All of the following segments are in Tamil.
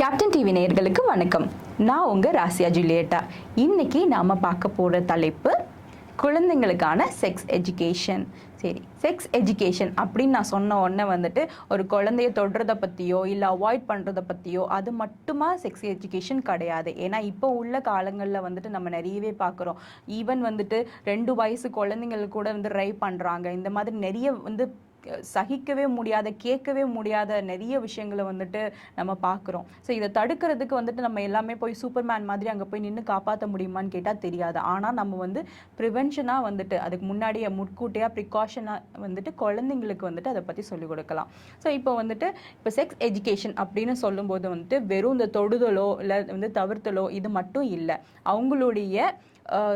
கேப்டன் டிவி நேயர்களுக்கு வணக்கம். நான் உங்கள் ராசியா ஜூலியட்டா. இன்னைக்கு நாம் பார்க்க போகிற தலைப்பு குழந்தைங்களுக்கான செக்ஸ் எஜுகேஷன் சரி செக்ஸ் எஜுகேஷன் அப்படின்னு நான் சொன்ன உடனே வந்துட்டு ஒரு குழந்தைய தொடுறதை பற்றியோ இல்லை அவாய்ட் பண்ணுறதை பற்றியோ அது மட்டுமா செக்ஸ் எஜுகேஷன் கிடையாது. ஏன்னா இப்போ உள்ள காலங்களில் வந்துட்டு நம்ம நிறையவே பார்க்குறோம். ஈவன் வந்துட்டு ரெண்டு வயசு குழந்தைங்களுக்கு கூட வந்து ரை பண்ணுறாங்க இந்த மாதிரி நிறைய வந்து சகிக்கவே முடியாத கேட்கவே முடியாத நிறைய விஷயங்களை வந்துட்டு நம்ம பார்க்குறோம். ஸோ இதை தடுக்கிறதுக்கு வந்துட்டு நம்ம எல்லாமே போய் சூப்பர்மேன் மாதிரி அங்கே போய் நின்று காப்பாற்ற முடியுமான்னு கேட்டால் தெரியாது. ஆனால் நம்ம வந்து ப்ரிவென்ஷனாக வந்துட்டு அதுக்கு முன்னாடியே முட்கூட்டியாக ப்ரிகாஷனாக வந்துட்டு குழந்தைங்களுக்கு வந்துட்டு அதை பற்றி சொல்லிக் கொடுக்கலாம். ஸோ இப்போ வந்துட்டு இப்போ செக்ஸ் எஜுகேஷன் அப்படின்னு சொல்லும்போது வந்துட்டு வெறும் இந்த தொடுதலோ இல்லை வந்து தவிர்த்தலோ இது மட்டும் இல்லை. அவங்களுடைய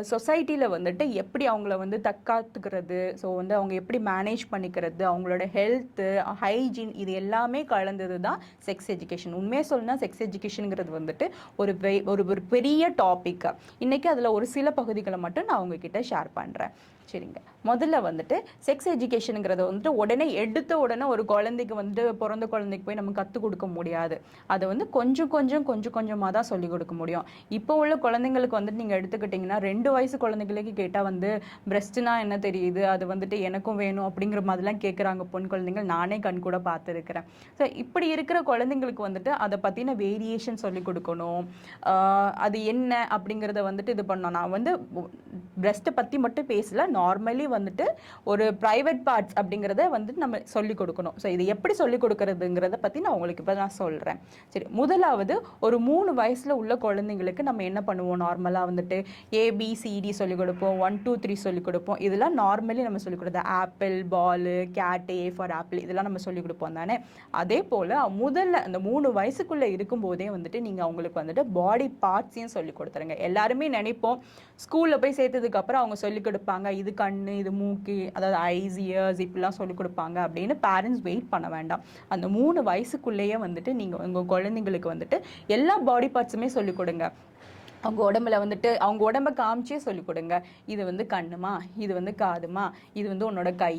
சொசைட்டியில் வந்துட்டு எப்படி அவங்கள வந்து தற்காத்துக்கிறது ஸோ வந்து அவங்க எப்படி மேனேஜ் பண்ணிக்கிறது அவங்களோட ஹெல்த்து ஹைஜீன் இது எல்லாமே கலந்தது தான் செக்ஸ் எஜுகேஷன் உண்மையாக சொல்லணும்னா செக்ஸ் எஜுகேஷனுங்கிறது வந்துட்டு ஒரு வெ- ஒரு ஒரு பெரிய டாபிக் இன்றைக்கி அதில் ஒரு சில பகுதிகளை மட்டும் நான் உங்ககிட்ட ஷேர் பண்ணுறேன் சரிங்க. முதல்ல வந்துட்டு செக்ஸ் எஜுகேஷனுங்கிறத வந்துட்டு உடனே எடுத்த உடனே ஒரு குழந்தைக்கு வந்துட்டு பிறந்த குழந்தைக்கு போய் நம்ம கற்றுக் கொடுக்க முடியாது. அதை வந்து கொஞ்சம் கொஞ்சம் கொஞ்சம் கொஞ்சமாக தான் சொல்லிக் கொடுக்க முடியும். இப்போ உள்ள குழந்தைங்களுக்கு வந்துட்டு நீங்கள் எடுத்துக்கிட்டிங்கன்னா ரெண்டு வயசு குழந்தைங்களுக்கு கேட்டால் வந்து பிரஸ்ட்னா என்ன தெரியுது? அது வந்துட்டு எனக்கும் வேணும் அப்படிங்கிற மாதிரிலாம் கேட்குறாங்க பொன் குழந்தைங்க நானே கண் கூட பார்த்துருக்கிறேன். ஸோ இப்படி இருக்கிற குழந்தைங்களுக்கு வந்துட்டு அதை பற்றின வேரியேஷன் சொல்லிக் கொடுக்கணும். அது என்ன அப்படிங்கிறத வந்துட்டு இது பண்ணணும். நான் வந்து பிரஸ்ட்டை பற்றி மட்டும் பேசல நார்மலி வந்துட்டு ஒரு ப்ரைவேட் பார்ட்ஸ் அப்படிங்கிறத வந்துட்டு நம்ம சொல்லிக் கொடுக்கணும். ஸோ இது எப்படி சொல்லிக் கொடுக்கறதுங்கிறத பற்றி நான் உங்களுக்கு இப்போ நான் சொல்கிறேன் சரி முதலாவது ஒரு மூணு வயசில் உள்ள குழந்தைங்களுக்கு நம்ம என்ன பண்ணுவோம்? நார்மலாக வந்துட்டு ஏபிசிடி சொல்லிக் கொடுப்போம். ஒன் டூ த்ரீ சொல்லிக் கொடுப்போம். இதெல்லாம் நார்மலி நம்ம சொல்லிக் கொடுத்தோம் apple ball cat A for apple இதெல்லாம் நம்ம சொல்லிக் கொடுப்போம் தானே? அதே போல் முதல்ல அந்த மூணு வயசுக்குள்ளே இருக்கும்போதே வந்துட்டு நீங்கள் அவங்களுக்கு வந்துட்டு பாடி பார்ட்ஸையும் சொல்லிக் கொடுத்துருங்க. எல்லாருமே நினைப்போம். ஸ்கூலில் போய் சேர்த்ததுக்கப்புறம் அவங்க சொல்லிக் கொடுப்பாங்க. இது கண்ணு இது மூக்கு அதாவது ஐஸ் இயர்ஸ் இப்படிலாம் சொல்லிக் கொடுப்பாங்க அப்படின்னு பேரண்ட்ஸ் வெயிட் பண்ண வேண்டாம். அந்த மூணு வயசுக்குள்ளேயே வந்துட்டு நீங்கள் உங்கள் குழந்தைங்களுக்கு வந்துட்டு எல்லா பாடி பார்ட்ஸுமே சொல்லிக் கொடுங்க. அவங்க உடம்புல வந்துட்டு அவங்க உடம்ப காமிச்சே சொல்லிக் கொடுங்க. இது வந்து கண்ணுமா? இது வந்து காதுமா? இது வந்து உன்னோட கை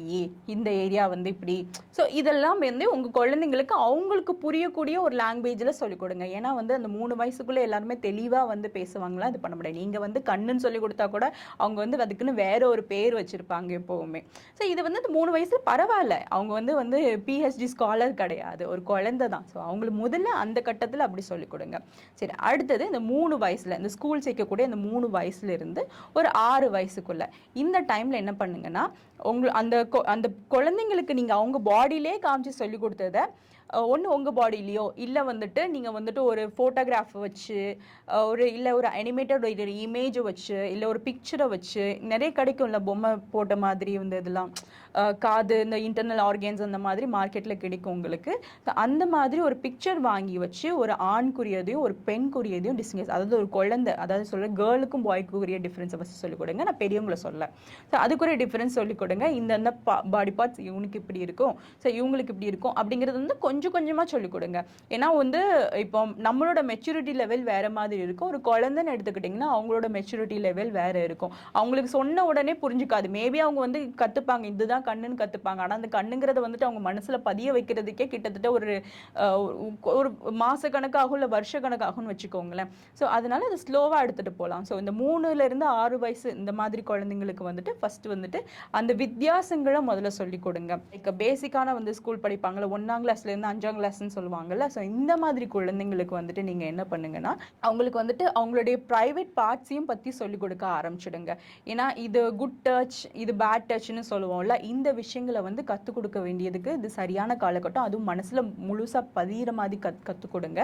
இந்த ஏரியா வந்து இப்படி. ஸோ இதெல்லாம் வந்து உங்கள் குழந்தைங்களுக்கு அவங்களுக்கு புரியக்கூடிய ஒரு லாங்குவேஜில் சொல்லிக் கொடுங்க. ஏன்னா வந்து அந்த மூணு வயசுக்குள்ளே எல்லாருமே தெளிவாக வந்து பேசுவாங்களா? அது பண்ண முடியாது. நீங்கள் வந்து கண்ணுன்னு சொல்லி கொடுத்தா கூட அவங்க வந்து அதுக்குன்னு வேற ஒரு பேர் வச்சுருப்பாங்க எப்போவுமே. ஸோ இது வந்து அந்த மூணு வயசில் பரவாயில்ல. அவங்க வந்து வந்து பிஹெச்டி ஸ்காலர் கிடையாது. ஒரு குழந்தை தான். ஸோ அவங்களுக்கு முதல்ல அந்த கட்டத்தில் அப்படி சொல்லிக் கொடுங்க. சரி அடுத்தது இந்த மூணு வயசில் இந்த ஸ்கூல் சேர்க்கக்கூடிய இந்த மூணு வயசுலேருந்து ஒரு ஆறு வயசுக்குள்ள. இந்த டைமில் என்ன பண்ணுங்கன்னா உங்கள் அந்த கொ- அந்த குழந்தைங்களுக்கு நீங்கள் அவங்க பாடியிலே காமிச்சு சொல்லி கொடுத்தத ஒன்று உங்கள் பாடியிலையோ இல்லை வந்துட்டு நீங்கள் வந்துட்டு ஒரு ஃபோட்டோகிராஃப் வச்சு ஒரு இல்லை ஒரு அனிமேட்டட் ஒரு இமேஜை வச்சு இல்லை ஒரு பிக்சரை வச்சு நிறைய கிடைக்கும்ல பொம்மை போட்ட மாதிரி வந்து இதெல்லாம். காது இந்த இன்டர்னல் ஆர்கன்ஸ் அந்த மாதிரி மார்க்கெட்டில் கிடைக்கும் உங்களுக்கு. அந்த மாதிரி ஒரு பிக்சர் வாங்கி வச்சு ஒரு ஆண்குரியதையும் ஒரு பெண்குரியதையும் டிஸ்டிங்ஸ் அதாவது ஒரு குழந்தை அதாவது சொல்ல கேர்ளுக்கும் பாய்க்கும் உரிய டிஃப்ரென்ஸை ஃபஸ்ட்டு சொல்லிக் கொடுங்க. நான் பெரியவங்களை சொல்ல. ஸோ அதுக்குரிய டிஃப்ரென்ஸ் சொல்லிக் கொடுங்க. இந்தந்த பாடி பார்ட்ஸ் இவனுக்கு இப்படி இருக்கும். ஸோ இவங்களுக்கு இப்படி இருக்கும். அப்படிங்கிறது வந்து கொஞ்சம் கொஞ்சமாக சொல்லிக் கொடுங்க. ஏன்னா வந்து இப்போ நம்மளோட மெச்சூரிட்டி லெவல் வேற மாதிரி இருக்கும். ஒரு குழந்தைன்னு எடுத்துக்கிட்டிங்கன்னா அவங்களோட மெச்சூரிட்டி லெவல் வேற இருக்கும். அவங்களுக்கு சொன்ன உடனே புரிஞ்சுக்காது. மேபி அவங்க வந்து கற்றுப்பாங்க இதுதான் கண்ணுன்னு கற்றுப்பாங்க ஆனால் அந்த கண்ணுங்கிறத வந்துட்டு அவங்க மனசில் பதிய வைக்கிறதுக்கே கிட்டத்தட்ட ஒரு ஒரு மாத கணக்காகும் இல்லை வருஷ கணக்காகும்னு வச்சுக்கோங்களேன். ஸோ அதனால் அதை ஸ்லோவாக எடுத்துகிட்டு போகலாம் ஸோ இந்த மூணுலேருந்து ஆறு வயசு இந்த மாதிரி குழந்தைங்களுக்கு வந்துட்டு ஃபஸ்ட்டு வந்துட்டு அந்த வித்தியாசங்களை முதல்ல சொல்லி கொடுங்க. லைக் பேசிக்கான வந்து ஸ்கூல் படிப்பாங்களே ஒன்றாம் கிளாஸ்லேருந்து அஞ்சாம் கிளாஸ்ன்னு சொல்லுவாங்கல்ல ஸோ இந்த மாதிரி குழந்தைங்களுக்கு வந்துட்டு நீங்கள் என்ன பண்ணுங்கன்னா அவங்களுக்கு வந்துட்டு அவங்களுடைய ப்ரைவேட் பார்ட்ஸையும் பற்றி சொல்லிக் கொடுக்க ஆரம்பிச்சிடுங்க. ஏன்னா இது குட் டச் இது பேட் டச்னு சொல்லுவோம்ல இந்த விஷயங்களை வந்து கற்றுக் கொடுக்க வேண்டியதுக்கு இது சரியான காலகட்டம். அதுவும் மனசில் முழுசாக பதிகிற மாதிரி கத் கற்றுக் கொடுங்க.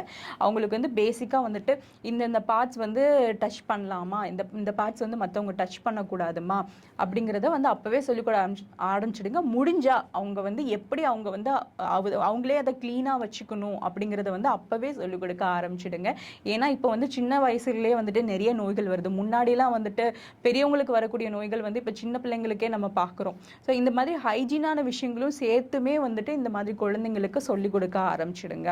அவங்களுக்கு வந்து பேசிக்காக வந்துட்டு இந்த இந்த பார்ட்ஸ் வந்து டச் பண்ணலாமா? இந்த இந்த பார்ட்ஸ் வந்து மற்றவங்க டச் பண்ணக்கூடாதுமா? அப்படிங்கிறத வந்து அப்போவே சொல்லிக் கொட ஆரம்பிச்சு ஆரம்பிச்சிடுங்க. முடிஞ்சா அவங்க வந்து எப்படி அவங்க வந்து அவங்களே அதை க்ளீனாக வச்சுக்கணும் அப்படிங்கிறத வந்து அப்போவே சொல்லிக் கொடுக்க ஆரம்பிச்சிடுங்க. ஏன்னா இப்போ வந்து சின்ன வயசுலேயே வந்துட்டு நிறைய நோய்கள் வருது. முன்னாடிலாம் வந்துட்டு பெரியவங்களுக்கு வரக்கூடிய நோய்கள் வந்து இப்போ சின்ன பிள்ளைங்களுக்கே நம்ம பார்க்குறோம். ஸோ இந்த மாதிரி ஹைஜீனான விஷயங்களும் சேர்த்துமே வந்துட்டு இந்த மாதிரி குழந்தைங்களுக்கு சொல்லிக் கொடுக்க ஆரம்பிச்சிடுங்க.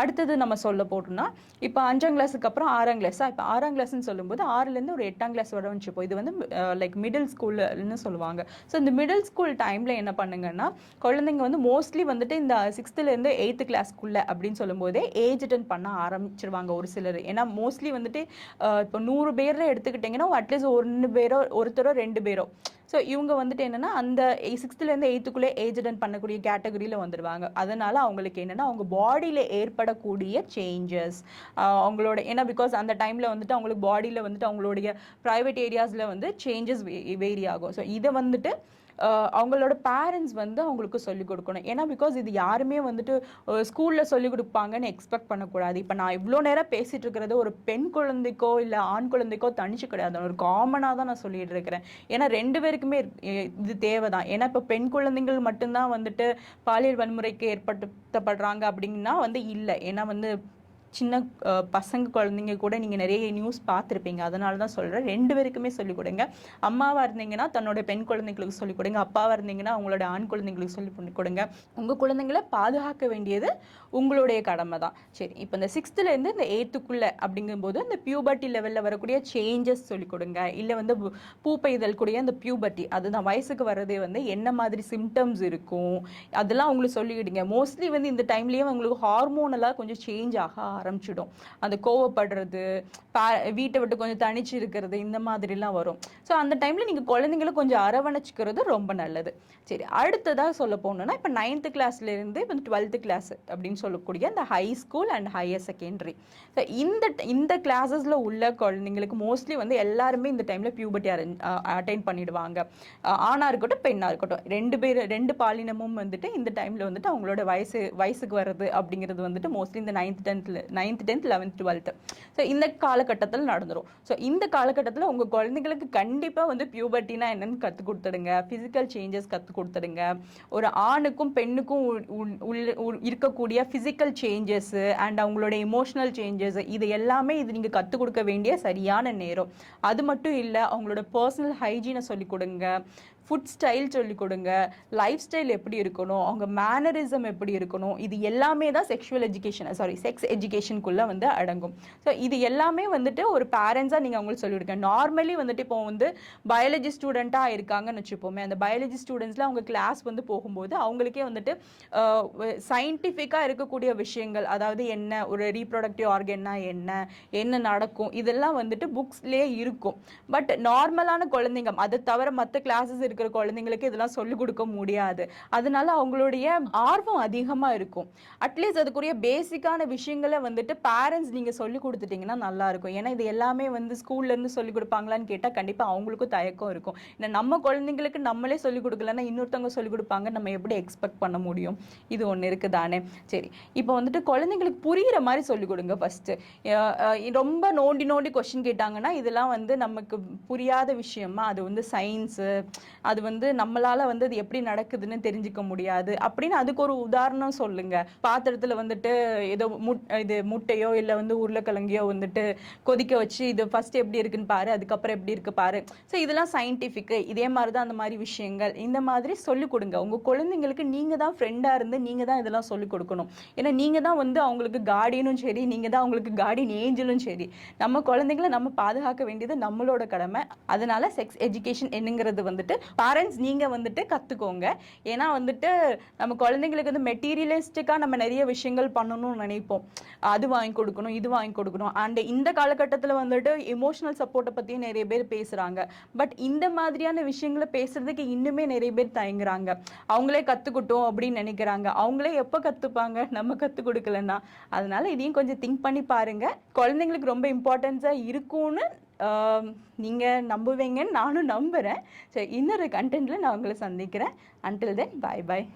அடுத்தது நம்ம சொல்ல போட்டோம்னா இப்போ அஞ்சாம் கிளாஸுக்கு அப்புறம் ஆறாம் கிளாஸா இப்போ ஆறாம் கிளாஸ்னு சொல்லும்போது ஆறுலேருந்து ஒரு எட்டாம் கிளாஸ் வர வந்துச்சுப்போ இது வந்து லைக் மிடில் ஸ்கூல்னு சொல்லுவாங்க. ஸோ இந்த மிடில் ஸ்கூல் டைமில் என்ன பண்ணுங்கன்னா குழந்தைங்க வந்து மோஸ்ட்லி வந்துட்டு இந்த சிக்ஸ்த்துலேருந்து எயித்து கிளாஸ்க்குள்ளே அப்படின்னு சொல்லும்போதே ஏஜ் அட்டன் பண்ண ஆரம்பிச்சிருவாங்க ஒரு சிலர். ஏன்னா மோஸ்ட்லி வந்துட்டு இப்போ நூறு பேரில் எடுத்துக்கிட்டிங்கன்னா அட்லீஸ்ட் ஒன்று பேரோ ஒருத்தரோ ரெண்டு பேரோ. ஸோ இவங்க வந்துட்டு என்னென்னா அந்த சிக்ஸ்த்துலேருந்து எயித்துக்குள்ளே ஏஜ் அட்டன் பண்ணக்கூடிய கேட்டகரியில் வந்துடுவாங்க அதனால் அவங்களுக்கு என்னென்னா அவங்க பாடியில் ஏற்படக்கூடிய சேஞ்சஸ் அவங்களோட ஏன்னா பிகாஸ் அந்த டைமில் வந்துட்டு அவங்களுக்கு பாடியில் வந்துட்டு அவங்களுடைய ப்ரைவேட் ஏரியாஸில் வந்து சேஞ்சஸ் வேரி ஆகும். ஸோ இதை வந்துட்டு அவங்களோட பேரண்ட்ஸ் வந்து அவங்களுக்கு சொல்லிக் கொடுக்கணும். ஏன்னா பிகாஸ் இது யாருமே வந்துட்டு ஸ்கூலில் சொல்லிக் கொடுப்பாங்கன்னு எக்ஸ்பெக்ட் பண்ணக்கூடாது. இப்போ நான் இவ்வளோ நேரம் பேசிட்டு இருக்கிறது ஒரு பெண் குழந்தைக்கோ இல்லை ஆண் குழந்தைக்கோ தனிச்சு கிடையாது. ஒரு காமனாக தான் நான் சொல்லிட்டு இருக்கிறேன். ஏன்னா ரெண்டு பேருக்குமே இது தேவை தான் ஏன்னா இப்போ பெண் குழந்தைகள் மட்டும்தான் வந்துட்டு பாலியல் வன்முறைக்கு ஏற்படுத்தப்படுறாங்க அப்படின்னா வந்து இல்லை. ஏன்னா வந்து சின்ன பசங்க குழந்தைங்க கூட நீங்கள் நிறைய நியூஸ் பார்த்துருப்பீங்க. அதனால தான் சொல்கிறேன் ரெண்டு பேருக்குமே சொல்லிக் கொடுங்க. அம்மாவாக இருந்தீங்கன்னா தன்னோட பெண் குழந்தைங்களுக்கு சொல்லிக் கொடுங்க. அப்பாவாக இருந்தீங்கன்னா அவங்களோட ஆண் குழந்தைங்களுக்கு சொல்லி கொடுங்க. உங்கள் குழந்தைங்கள பாதுகாக்க வேண்டியது உங்களுடைய கடமை தான். சரி இப்போ இந்த சிக்ஸ்த்துலேருந்து இந்த எயித்துக்குள்ளே அப்படிங்கும்போது இந்த பியூபர்ட்டி லெவலில் வரக்கூடிய சேஞ்சஸ் சொல்லிக் கொடுங்க. இல்லை வந்து பூ பெய்தல் கூடிய அந்த பியூபர்ட்டி அதுதான் வயசுக்கு வர்றதே வந்து என்ன மாதிரி சிம்டம்ஸ் இருக்கும்? அதெல்லாம் உங்களுக்கு சொல்லிவிடுங்க மோஸ்ட்லி வந்து இந்த டைம்லேயே உங்களுக்கு ஹார்மோனலாக கொஞ்சம் சேஞ்ச் ஆக ஆரம்பிச்சிடும். அந்த கோவப்படுறது பா- வீட்டை விட்டு கொஞ்சம் தனிச்சு இருக்கிறது இந்த மாதிரிலாம் வரும். ஸோ அந்த டைமில் நீங்கள் குழந்தைங்கள கொஞ்சம் அரவணைச்சிக்கிறது ரொம்ப நல்லது. சரி அடுத்ததாக சொல்ல போகணுன்னா இப்போ நைன்த்து கிளாஸ்லேருந்து இப்போ டுவெல்த்து கிளாஸ் அப்படின்னு சொல்லக்கூடிய அந்த high school and higher secondary so இந்த இந்த கிளாஸஸில் உள்ள குழந்தைங்களுக்கு மோஸ்ட்லி வந்து எல்லாருமே இந்த டைமில் பியூபர்ட்டி அட்டைன் பண்ணிடுவாங்க. ஆணாக இருக்கட்டும் பெண்ணாக இருக்கட்டும். ரெண்டு பேர் ரெண்டு பாலினமும் வந்துட்டு இந்த டைமில் வந்துட்டு அவங்களோட வயசு வயசுக்கு வர்றது அப்படிங்கிறது வந்துட்டு மோஸ்ட்லி இந்த நைன்த் டென்த்தில் ninth tenth eleventh twelfth so இந்த காலகட்டத்தில் நடந்துடும் ஸோ இந்த காலகட்டத்தில் உங்கள் குழந்தைங்களுக்கு கண்டிப்பாக வந்து பியூபர்ட்டினா என்னென்னு கற்றுக் கொடுத்துடுங்க. ஃபிசிக்கல் சேஞ்சஸ் கற்றுக் கொடுத்துடுங்க. ஒரு ஆணுக்கும் பெண்ணுக்கும் உள்- உள்ள- இருக்கக்கூடிய ஃபிசிக்கல் சேஞ்சஸ்ஸு அண்ட் அவங்களோட எமோஷனல் சேஞ்சஸ் இது எல்லாமே இது நீங்கள் கற்றுக் கொடுக்க வேண்டிய சரியான நேரம். அது மட்டும் இல்லை அவங்களோட பர்சனல் ஹைஜீனை சொல்லிக் கொடுங்க. ஃபுட் ஸ்டைல் சொல்லிக் கொடுங்க. லைஃப் ஸ்டைல் எப்படி இருக்கணும்? அவங்க மேனரிசம் எப்படி இருக்கணும்? இது எல்லாமே தான் செக்ஷுவல் எஜுகேஷன் சாரி செக்ஸ் எஜுகேஷனுக்குள்ளே வந்து அடங்கும். ஸோ இது எல்லாமே வந்துட்டு ஒரு பேரண்ட்ஸாக நீங்கள் அவங்களுக்கு சொல்லிக் கொடுங்க. நார்மலி வந்துட்டு இப்போ வந்து பயாலஜி ஸ்டூடெண்ட்டாக இருக்காங்கன்னு வச்சுப்போமே அந்த பயாலஜி ஸ்டூடெண்ட்ஸில் அவங்க கிளாஸ் வந்து போகும்போது அவங்களுக்கே வந்துட்டு சயின்டிஃபிக்காக இருக்கக்கூடிய விஷயங்கள் அதாவது என்ன ஒரு ரீப்ரொடக்டிவ் ஆர்கன்னா என்ன என்ன நடக்கும் இதெல்லாம் வந்துட்டு புக்ஸ்லேயே இருக்கும். பட் நார்மலான குழந்தைங்க அதை தவிர மற்ற கிளாஸஸ் இருக்கிற குழந்தைங்களுக்கு இதெல்லாம் சொல்லிக் கொடுக்க முடியாது. அதனால அவங்களுடைய ஆர்வம் அதிகமாக இருக்கும். அட்லீஸ்ட் அதுக்குரிய பேசிக்கான விஷயங்களை வந்துட்டு பேரண்ட்ஸ் நீங்கள் சொல்லி கொடுத்துட்டீங்கன்னா நல்லா இருக்கும். ஏன்னா இது எல்லாமே வந்து ஸ்கூல்ல இருந்து சொல்லி கொடுப்பாங்களான்னு கேட்டால் கண்டிப்பாக அவங்களுக்கும் தயக்கம் இருக்கும். ஏன்னா நம்ம குழந்தைங்களுக்கு நம்மளே சொல்லி கொடுக்கலன்னா இன்னொருத்தவங்க சொல்லி கொடுப்பாங்க. நம்ம எப்படி எக்ஸ்பெக்ட் பண்ண முடியும்? இது ஒன்று இருக்குதானே? சரி இப்போ வந்துட்டு குழந்தைங்களுக்கு புரிகிற மாதிரி சொல்லிக் கொடுங்க ஃபஸ்ட்டு ரொம்ப நோண்டி நோண்டி கொஷின் கேட்டாங்கன்னா இதெல்லாம் வந்து நமக்கு புரியாத விஷயமா? அது வந்து சயின்ஸு அது வந்து நம்மளால வந்து அது எப்படி நடக்குதுன்னு தெரிஞ்சுக்க முடியாது. அப்படின்னு அதுக்கு ஒரு உதாரணம் சொல்லுங்க. பாத்திரத்தில் வந்துட்டு ஏதோ முட் இது முட்டையோ இல்லை வந்து உருளைக்கிழங்கையோ வந்துட்டு கொதிக்க வச்சு இது ஃபர்ஸ்ட் எப்படி இருக்குன்னு பாரு அதுக்கப்புறம் எப்படி இருக்கு பாரு. ஸோ இதெல்லாம் சயின்டிஃபிக்கு இதே மாதிரி தான் அந்த மாதிரி விஷயங்கள். இந்த மாதிரி சொல்லிக் கொடுங்க. உங்கள் குழந்தைங்களுக்கு நீங்கள் தான் ஃப்ரெண்டாக இருந்து நீங்கள் தான் இதெல்லாம் சொல்லிக் கொடுக்கணும். ஏன்னா நீங்கள் தான் வந்து அவங்களுக்கு கார்டியனும் சரி நீங்கள் தான் அவங்களுக்கு கார்டியன் ஏஞ்சலும் சரி. நம்ம குழந்தைங்களை நம்ம பாதுகாக்க வேண்டியது நம்மளோட கடமை. அதனால செக்ஸ் எஜுகேஷன் என்னங்கிறது வந்துட்டு பேரண்ட்ஸ் நீங்கள் வந்துட்டு கற்றுக்கோங்க ஏன்னா வந்துட்டு நம்ம குழந்தைங்களுக்கு வந்து மெட்டீரியலிஸ்டிக்காக நம்ம நிறைய விஷயங்கள் பண்ணணும்னு நினைப்போம். அது வாங்கி கொடுக்கணும் இது வாங்கி கொடுக்கணும். அண்ட் இந்த காலகட்டத்தில் வந்துட்டு எமோஷனல் சப்போர்ட்டை பற்றியும் நிறைய பேர் பேசுகிறாங்க பட் இந்த மாதிரியான விஷயங்களை பேசுறதுக்கு இன்னுமே நிறைய பேர் தயங்குறாங்க. அவங்களே கற்றுக்கிட்டோம் அப்படின்னு நினைக்கிறாங்க. அவங்களே எப்போ கற்றுப்பாங்க நம்ம கற்றுக் கொடுக்கலன்னா. அதனால இதையும் கொஞ்சம் திங்க் பண்ணி பாருங்க. குழந்தைங்களுக்கு ரொம்ப இம்பார்ட்டன்ஸாக இருக்கும்னு நீங்கள் நம்புவீங்கன்னு நானும் நம்புகிறேன் சரி இன்னொரு கண்டென்ட்டில் நான் உங்களை சந்திக்கிறேன். அன்டில் தென் பாய் பாய்